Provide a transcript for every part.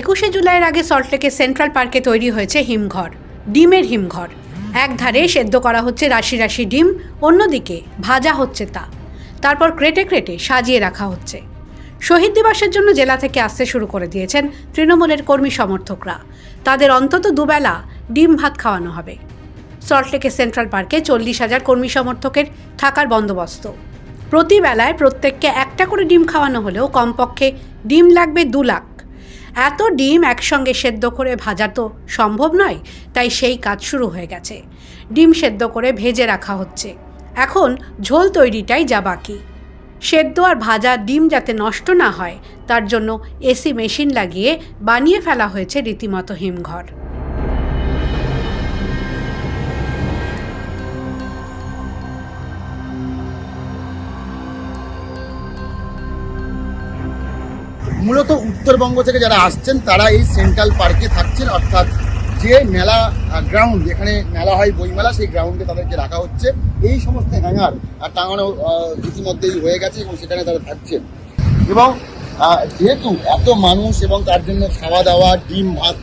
একুশে জুলাইয়ের আগে সল্টলেকে সেন্ট্রাল পার্কে তৈরি হয়েছে হিমঘর, ডিমের হিমঘর। এক ধারে সেদ্ধ করা হচ্ছে রাশি রাশি ডিম, অন্যদিকে ভাজা হচ্ছে তা। তারপর ক্রেটে ক্রেটে সাজিয়ে রাখা হচ্ছে। শহীদ দিবসের জন্য জেলা থেকে আসতে শুরু করে দিয়েছেন তৃণমূলের কর্মী সমর্থকরা। তাদের অন্তত দুবেলা ডিম ভাত খাওয়ানো হবে। সল্টলেকে সেন্ট্রাল পার্কে চল্লিশ হাজার কর্মী সমর্থকের থাকার বন্দোবস্ত। প্রতি বেলায় প্রত্যেককে একটা করে ডিম খাওয়ানো হলেও কমপক্ষে ডিম লাগবে দু লাখ। এত ডিম একসঙ্গে সেদ্ধ করে ভাজা তো সম্ভব নয়, তাই সেই কাজ শুরু হয়ে গেছে। ডিম সেদ্ধ করে ভেজে রাখা হচ্ছে। এখন ঝোল তৈরিটাই যা বাকি। সেদ্ধ আর ভাজা ডিম যাতে নষ্ট না হয়, তার জন্য এসি মেশিন লাগিয়ে বানিয়ে ফেলা হয়েছে রীতিমতো হিমঘর। মূলত উত্তরবঙ্গ থেকে যারা আসছেন, তারা এই সেন্ট্রাল পার্কে থাকছেন। অর্থাৎ যে মেলা গ্রাউন্ড যেখানে মেলা হয়, বইমেলা, সেই গ্রাউন্ডে তাদেরকে রাখা হচ্ছে। এই সমস্ত হ্যাঙ্গার টাঙানো ইতিমধ্যেই হয়ে গেছে এবং সেখানে তারা থাকছেন। এবং যেহেতু এত মানুষ এবং তার জন্য খাওয়া দাওয়া ডিম, ভাত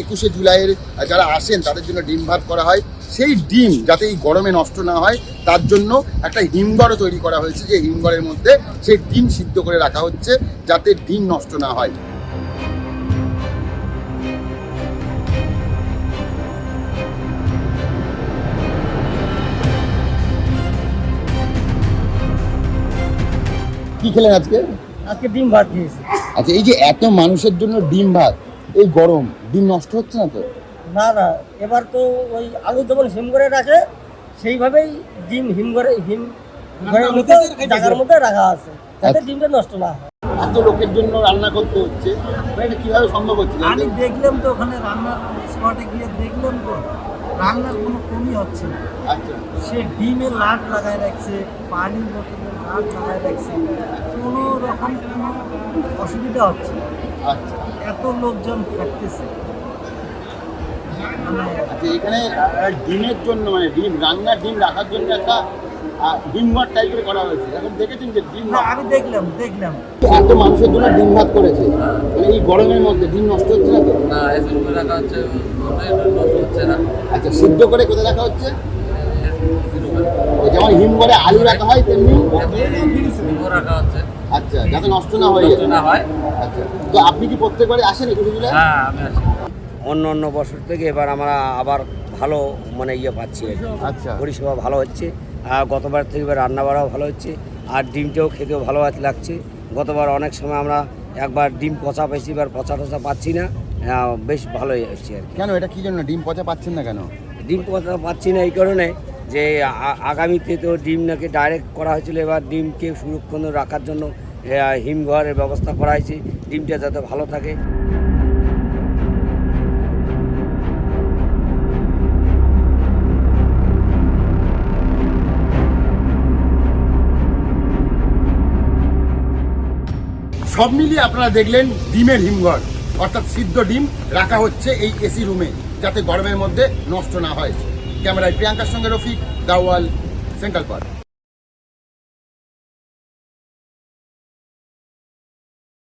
একুশে জুলাইয়ের যারা আসেন তাদের জন্য ডিম ভাত করা হয়। সেই ডিম যাতে এই গরমে নষ্ট না হয় তার জন্য একটা হিমঘরও তৈরি করা হয়েছে যে হিমঘরের মধ্যে সেই ডিম সিদ্ধ করে রাখা হচ্ছে যাতে ডিম নষ্ট না হয়। কি খেলেন আজকে? আজকে ডিম ভাত খেয়েছি। আচ্ছা এই যে এত মানুষের জন্য ডিম ভাত এই গরম ডিম নষ্ট হচ্ছে না তো? না না এবার তো ওই আলু যেমন হিম করে রাখে সেইভাবেই ডিম হিম করে হিম জায়গার মধ্যে রাখা আছে যাতে আচ্ছা। ডিমটা নষ্ট না হয়। এত লোকের জন্য রান্না করতে হচ্ছে এটা কীভাবে সম্ভব হচ্ছে? আমি দেখলাম তো ওখানে রান্নার স্পটে গিয়ে দেখলাম তো রান্নার কোনো কমই হচ্ছে না। আচ্ছা। সে ডিমে লাট লাগায় রাখছে পানির বোতলে লাট লাগায় রাখছে কোনো রকম কোনো অসুবিধা হচ্ছে আচ্ছা। এত লোকজন থাকতেছে। মানে আচ্ছা এখানে ডিমের জন্য মানে ডিম রান্নার ডিম রাখার জন্য একটা ডিম ভাত টাইপের করা হয়েছে। এখন দেখেছেন যে ডিম ভাত আমি দেখলাম দেখলাম। এত মানুষের জন্য ডিম ভাত করেছে। মানে এই গরমের মধ্যে ডিম নষ্ট হচ্ছে না তো? না এসি রুমে রাখা হচ্ছে নষ্ট হচ্ছে না। আচ্ছা সিদ্ধ করে কোথায় রাখা হচ্ছে? যেমন হিমঘরে আলু রাখা হয় তেমনি রুমও রাখা হচ্ছে। আচ্ছা যাতে নষ্ট না হয়ে যায় না হয়। আচ্ছা তো আপনি কি প্রত্যেকবারে আসেন একুশে জুলাই? হ্যাঁ আমি আছি অন্য অন্য বছর থেকে এবার আমরা আবার ভালো মানে ইয়ে পাচ্ছি। আর কি। আচ্ছা। পরিষেবা ভালো হচ্ছে। আর গতবার থেকে এবার রান্না বাড়াও ভালো হচ্ছে। আর ডিমটাও খেতেও ভালো লাগছে। গতবার অনেক সময় আমরা একবার ডিম পচা পেয়েছি এবার পচা টচা পাচ্ছি না। আহ, বেশ ভালোই হচ্ছে আর কি। কেন এটা কি জন্য? ডিম পচা পাচ্ছেন না কেন? ডিম পচা পাচ্ছি না এই কারণে যে আগামীতে তো ডিম নাকি ডাইরেক্ট করা হয়েছিল। এবার ডিমকে সুরক্ষণ রাখার জন্য হিমঘরের ব্যবস্থা করা হয়েছে ডিমটা যাতে ভালো থাকে। সব মিলিয়ে আপনারা দেখলেন ডিমের হিমঘর অর্থাৎ সিদ্ধ ডিম রাখা হচ্ছে এই এসি রুমে, যাতে গরমের মধ্যে নষ্ট না হয়। ক্যামেরায় প্রিয়াঙ্কার সঙ্গে রফিক, দাওয়াল, সেন্ট্রাল পার্ক।